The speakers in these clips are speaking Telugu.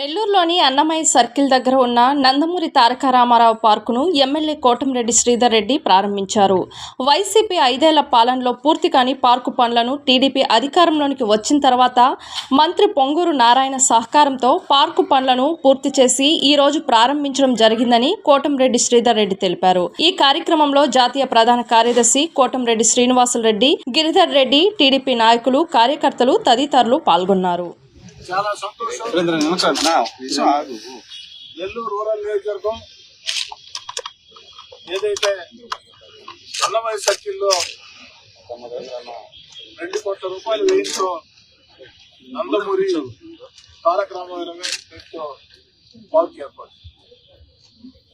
నెల్లూరులోని అన్నమయ్య సర్కిల్ దగ్గర ఉన్న నందమూరి తారక రామారావు పార్కును ఎమ్మెల్యే కోటంరెడ్డి శ్రీధర్ రెడ్డి ప్రారంభించారు. వైసీపీ ఐదేళ్ళ పాలనలో పూర్తి కాని పార్కు పనులను టీడీపీ అధికారంలోనికి వచ్చిన తర్వాత మంత్రి పొంగూరు నారాయణ సహకారంతో పార్కు పనులను పూర్తి చేసి ఈ రోజు ప్రారంభించడం జరిగిందని కోటంరెడ్డి శ్రీధర్ రెడ్డి తెలిపారు. ఈ కార్యక్రమంలో జాతీయ ప్రధాన కార్యదర్శి కోటంరెడ్డి శ్రీనివాసులు రెడ్డి గిరిధర్ రెడ్డి టీడీపీ నాయకులు కార్యకర్తలు తదితరులు పాల్గొన్నారు. చాలా సంతోషం. నెల్లూరు రూరల్ నియోజకవర్గం ఏదైతే అన్నమయ్య సర్కిల్లో రెండు కోట్ల రూపాయలు వ్యయంతో నందమూరి తారక రామారావు పేరుతో పార్క్ ఏర్పాటు.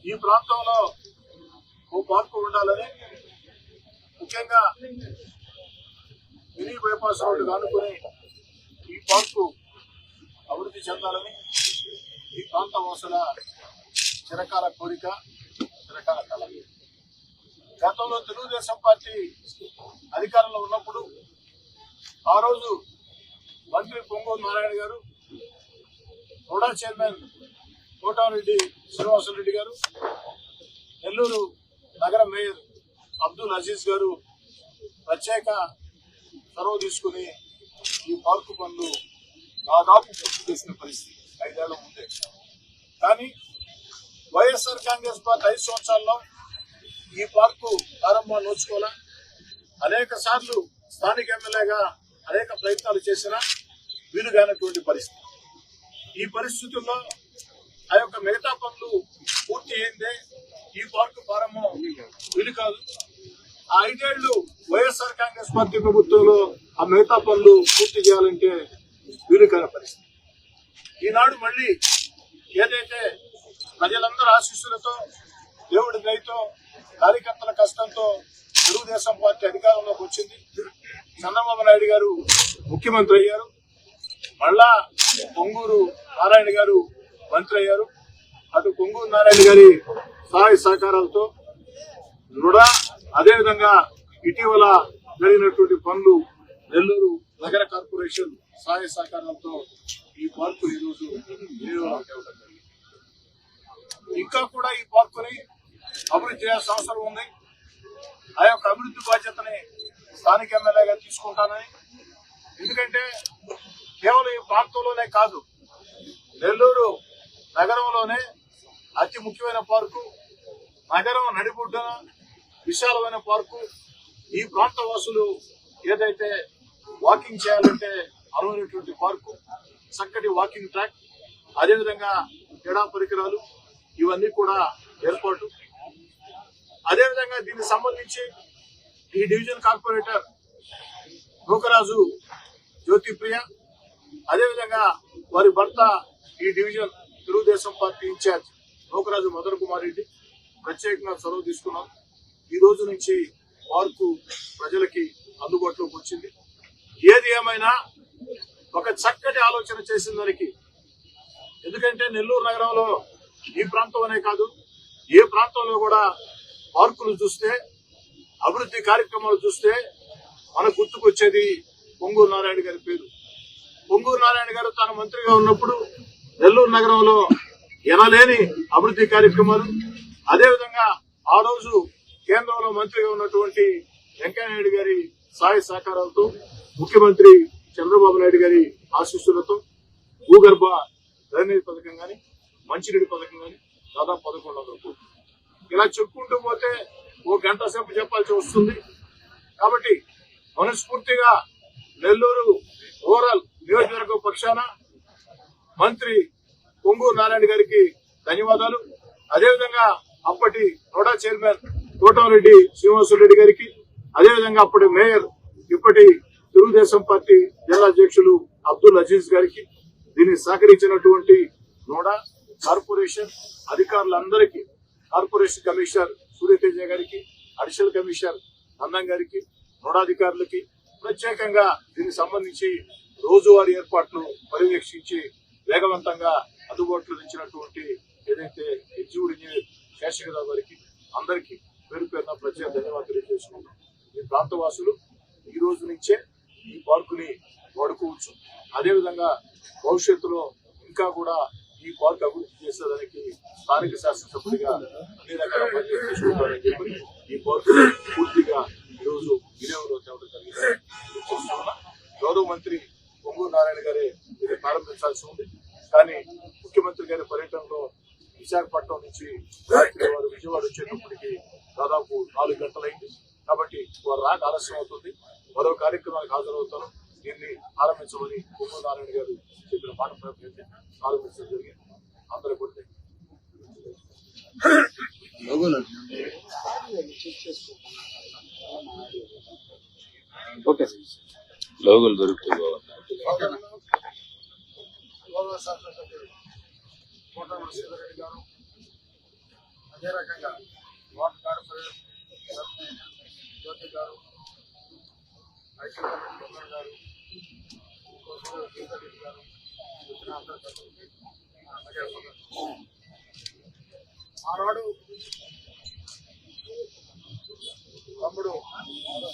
ఈ ప్రాంతంలో ఓ పార్కు ఉండాలని ముఖ్యంగా మినీ బైపాస్ రోడ్డు ఆనుకుని ఈ పార్కు అభివృద్ధి చెందాలని ఈ ప్రాంత వాసుల చిరకాల కోరిక చిరకాల కళ గతంలో తెలుగుదేశం పార్టీ అధికారంలో ఉన్నప్పుడు ఆ రోజు మంత్రి పొంగూరు నారాయణ గారు రూడా చైర్మన్ కోటారెడ్డి శ్రీనివాసరెడ్డి గారు నెల్లూరు నగర మేయర్ అబ్దుల్ అజీజ్ గారు ప్రత్యేక చొరవ తీసుకుని ఈ పార్కు పనులు దాదాపు పూర్తి చేసిన పరిస్థితి ఐదేళ్ళ ముందే. కానీ వైఎస్ఆర్ కాంగ్రెస్ పార్టీ ఐదు సంవత్సరాల్లో ఈ పార్కు ప్రారంభం నోచుకోలే. అనేక సార్లు స్థానిక ఎమ్మెల్యేగా అనేక ప్రయత్నాలు చేసినా వీలుగానటువంటి పరిస్థితి. ఈ పరిస్థితుల్లో ఆ యొక్క మిగతా పనులు పూర్తి అయిందే ఈ పార్కు ప్రారంభం వీలు కాదు. ఆ ఐదేళ్ళు వైఎస్ఆర్ కాంగ్రెస్ పార్టీ ప్రభుత్వంలో ఆ మిగతా పనులు పూర్తి చేయాలంటే వీలు పరిస్థితి. ఈనాడు మళ్ళీ ఏదైతే ప్రజలందరూ ఆశీస్సులతో దేవుడి దయతో కార్యకర్తల కష్టంతో తెలుగుదేశం పార్టీ అధికారంలోకి వచ్చింది. చంద్రబాబు నాయుడు గారు ముఖ్యమంత్రి అయ్యారు. మళ్ళా పొంగూరు నారాయణ గారు మంత్రి అయ్యారు. అటు పొంగూరు నారాయణ గారి సహాయ సహకారాలతో దృఢ అదేవిధంగా ఇటీవల జరిగినటువంటి పనులు నెల్లూరు నగర కార్పొరేషన్ సహాయ సహకారాలతో ఈ పార్కు ఈరోజు ఇంకా కూడా ఈ పార్కుని అభివృద్ధి చేయాల్సిన అవసరం ఉంది. ఆ యొక్క అభివృద్ధి బాధ్యతని స్థానిక ఎమ్మెల్యేగా తీసుకుంటానని. ఎందుకంటే కేవలం ఈ ప్రాంతంలోనే కాదు నెల్లూరు నగరంలోనే అతి ముఖ్యమైన పార్కు నగరం నడిబొడ్డున విశాలమైన పార్కు. ఈ ప్రాంత వాసులు ఏదైతే వాకింగ్ చేయాలంటే అనువైనటువంటి పార్కు చక్కటి వాకింగ్ ట్రాక్ అదేవిధంగా క్రీడా పరికరాలు ఇవన్నీ కూడా ఏర్పాటు. అదేవిధంగా దీనికి సంబంధించి ఈ డివిజన్ కార్పొరేటర్ నూకరాజు జ్యోతిప్రియ అదేవిధంగా వారి భర్త ఈ division Telugu Desam party in charge Nookaraju mother Kumar Reddy ప్రత్యేకంగా చొరవ తీసుకున్నాం. ఈ రోజు నుంచి పార్కు ప్రజలకి అందుబాటులోకి వచ్చింది. ఏది ఏమైనా ఒక చక్కటి ఆలోచన చేసిన దానికి ఎందుకంటే నెల్లూరు నగరంలో ఈ ప్రాంతం అనే కాదు ఏ ప్రాంతంలో కూడా పార్కులు చూస్తే అభివృద్ధి కార్యక్రమాలు చూస్తే మనకు గుర్తుకొచ్చేది పొంగూరు నారాయణ గారి పేరు. పొంగూరు నారాయణ గారు తాను మంత్రిగా ఉన్నప్పుడు నెల్లూరు నగరంలో ఎనలేని అభివృద్ధి కార్యక్రమాలు అదేవిధంగా ఆ రోజు కేంద్రంలో మంత్రిగా ఉన్నటువంటి వెంకయ్యనాయుడు గారి సహాయ సహకారాలతో ముఖ్యమంత్రి చంద్రబాబు నాయుడు గారి ఆశీస్సులతో భూగర్భ డ్రైనేజ్ పథకం కానీ మంచినీటి పథకం కానీ దాదాపు పదకొండు వందల కోట్లు. ఇలా చెప్పుకుంటూ పోతే ఓ గంట సేపు చెప్పాల్సి వస్తుంది. కాబట్టి మనస్ఫూర్తిగా నెల్లూరు ఓవరాల్ నియోజకవర్గ పక్షాన మంత్రి పొంగూరు నారాయణ గారికి ధన్యవాదాలు. అదేవిధంగా అప్పటి నోడా చైర్మన్ కోటమిరెడ్డి శ్రీనివాసరెడ్డి గారికి అదేవిధంగా అప్పటి మేయర్ ఇప్పటి తెలుగుదేశం పార్టీ జిల్లా అధ్యక్షులు అబ్దుల్ అజీజ్ గారికి దీన్ని సహకరించినటువంటి నోడా కార్పొరేషన్ అధికారులందరికీ కార్పొరేషన్ కమిషనర్ సూర్యతేజ గారికి అడిషనల్ కమిషనర్ అన్నం గారికి నోడాధికారులకి ప్రత్యేకంగా దీనికి సంబంధించి రోజువారీ ఏర్పాట్లు పర్యవేక్షించి వేగవంతంగా అందుబాటులో ఇచ్చినటువంటి ఏదైతే ఎగ్జిక్యూటివ్ ఇంజనీర్ శేషగిరావు గారికి అందరికీ పేరు పేరున ప్రత్యేక ధన్యవాదాలు తెలియజేసుకుంటాం ఈ ప్రాంతవాసులు ఈ రోజు నుంచే ఈ పార్కుని వాడుకోవచ్చు. అదేవిధంగా భవిష్యత్తులో ఇంకా కూడా ఈ పార్క్ అభివృద్ధి చేసేదానికి స్థానిక శాసనసభ్యుడిగా అన్ని రకాల పనులు తీసుకుంటారని చెప్పి ఈ పార్క్ పూర్తిగా ఈరోజు వినియోగంలో తేవడం జరిగింది. గౌరవ మంత్రి పొంగూరు నారాయణ గారే ఇది ప్రారంభించాల్సి ఉంది. కానీ ముఖ్యమంత్రి గారి పర్యటనలో విశాఖపట్నం నుంచి వారు విజయవాడ వచ్చేటప్పటికి దాదాపు నాలుగు గంటలైంది. కాబట్టి వారు రాక ఆలస్యం అవుతుంది. మరో కార్యక్రమానికి హాజరవుతాను దీన్ని ప్రారంభించమని పొంగూరు నారాయణ గారు చెప్పిన మాట ప్రకటించి ప్రారంభించడం జరిగింది. అందరూ కూడా ఓకే లోగోలు గారు అదే రకంగా కార్పొరేటర్ సర్పంచ్ గారు ఐశ్వర్య రెడ్డి గారు రెడ్డి గారు ఆనాడు తమ్ముడు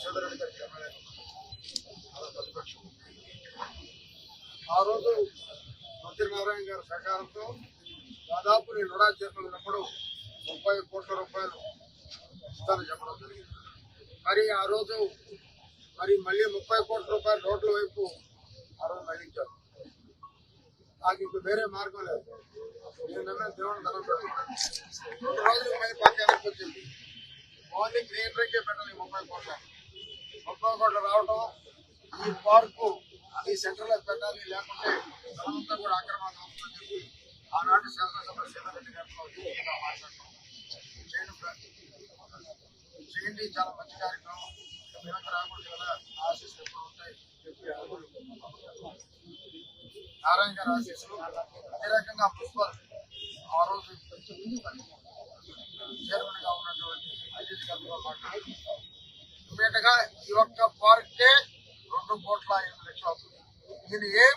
చంద్రరెడ్డి గారికి ప్రతిపక్షం ఆ రోజు సత్యనారాయణ గారి సహకారంతో దాదాపు నేను రుణా ఉన్నప్పుడు ముప్పై కోట్ల రూపాయలు ఇస్తాను చెప్పడం జరిగింది. మరి ఆ రోజు మరి మళ్ళీ ముప్పై కోట్ల రూపాయల రోడ్ల వైపు ఆ రోజు మళ్ళించారు నాకు ఇంక వేరే మార్గం లేదు. నేను నమ్మిన దేవుని ధనం పెట్టుకున్నాను రెండు రోజులు మళ్ళీ పక్కన వచ్చింది. ఓన్లీ గ్రీన్ రేకే పెట్టాలి ముప్పై కోట్ల. ముప్పై కోట్లు రావడం ఈ పార్కు ఈ సెంటర్లో పెట్టాలి లేకుంటే ధనమంతా కూడా అక్రమంగా అవుతుందని చెప్పి ఆనాడు శాసనసభ సీతారెడ్డి గారితో ఇంకా నేను చేయడం చేయండి చాలా మంచి కార్యక్రమం వెనక రాకూడదు కదా ఆశీస్సులు ఎప్పుడు ఉంటాయి. చెప్పి నారాయణ గారి ఆశీస్సులు అదే రకంగా మున్సిపల్ ఆ రోజు చైర్మన్గా ఉన్నటువంటి అజిత్ గారితో పాటు ఇమ్మీడియట్గా ఈ ఒక్క పార్కే రెండు కోట్ల ఎనిమిది లక్షలు అవుతుంది. దీన్ని ఏం?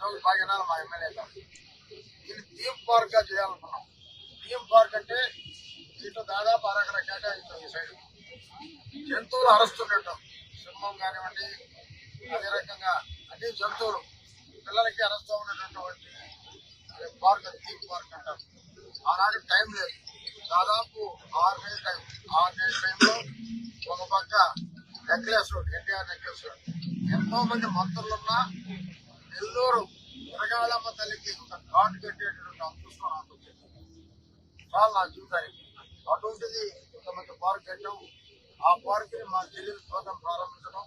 రెండు బాగా మా ఎమ్మెల్యే గారు. దీన్ని థీమ్ పార్క్గా చేయాలనుకున్నాం. థీమ్ పార్క్ అంటే దీంట్లో దాదాపు అరగడ కేటాయించాం ఈ సైడ్. జంతువులు అరుస్తున్నట్టు సింహం కానివ్వండి అదే రకంగా అన్ని జంతువులు పిల్లలకి అరుస్తూ ఉన్నటువంటి పార్క్ అది థీమ్ పార్క్ అంటారు. ఆనాడు టైం లేదు. దాదాపు ఆరు నెలల టైం. ఆరు నెలల టైంలో ఒక పక్క necklace road NTR necklace road. ఎంతో మంది మంత్రులున్నా నెల్లూరు మురగాళమ్మ తల్లికి ఒక ఘాట్ కట్టేటటువంటి అదృష్టం నాకు వచ్చింది. చాలా నా జీవితానికి. అటువంటిది ఇంతమంది పార్క్ కట్టాం. ఆ పార్క్ని మా చెల్లెలు చూడటం ప్రారంభించడం.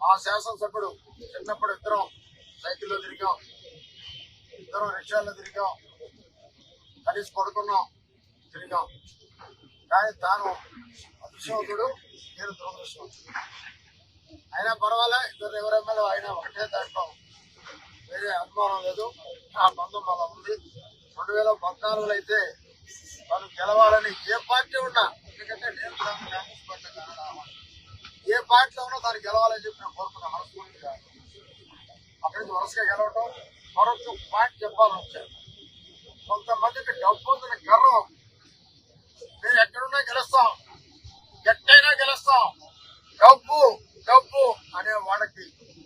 మా శాసనసభ్యుడు చిన్నప్పుడు ఇద్దరం సైకిల్లో తిరిగాం. ఇద్దరం రిక్షాల్లో తిరిగాం. కలిసి పడుకున్నాం. తిరిగాం. కానీ తాను అదృష్టవంతుడు నేను దురదృష్టవంతుడు. అయినా పర్వాలే ఇద్దరు ఎవరెమ్మెల్యే అయినా ఒకటే దాంట్లో వేరే అనుమానం లేదు. ఆ బంధం అలా ఉంది. రెండు వేల పద్నాలుగులో అయితే వాళ్ళు గెలవాలని ఏ పార్టీ ఉన్నా ఎందుకంటే నేను కాంగ్రెస్ పార్టీ ఏ పార్టీలో ఉన్నా దాన్ని గెలవాలని చెప్పి నేను కోరుకున్నా మనస్ఫూర్తిగా అక్కడి నుంచి వరుసగా గెలవటం మరొక పార్టీ చెప్పాలని వచ్చాను కొంతమందికి డబ్బు ఉందని గర్వం మేము ఎక్కడున్నా గెలుస్తాం ఎట్టయినా గెలుస్తాం. డబ్బు డబ్బు అనే వాడికి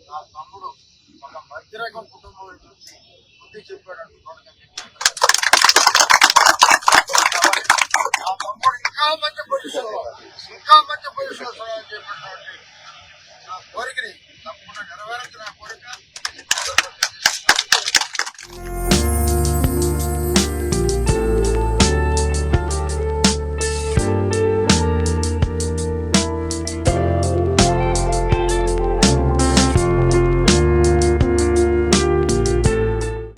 నా తమ్ముడు ఒక మధ్యరకం కుటుంబం నుంచి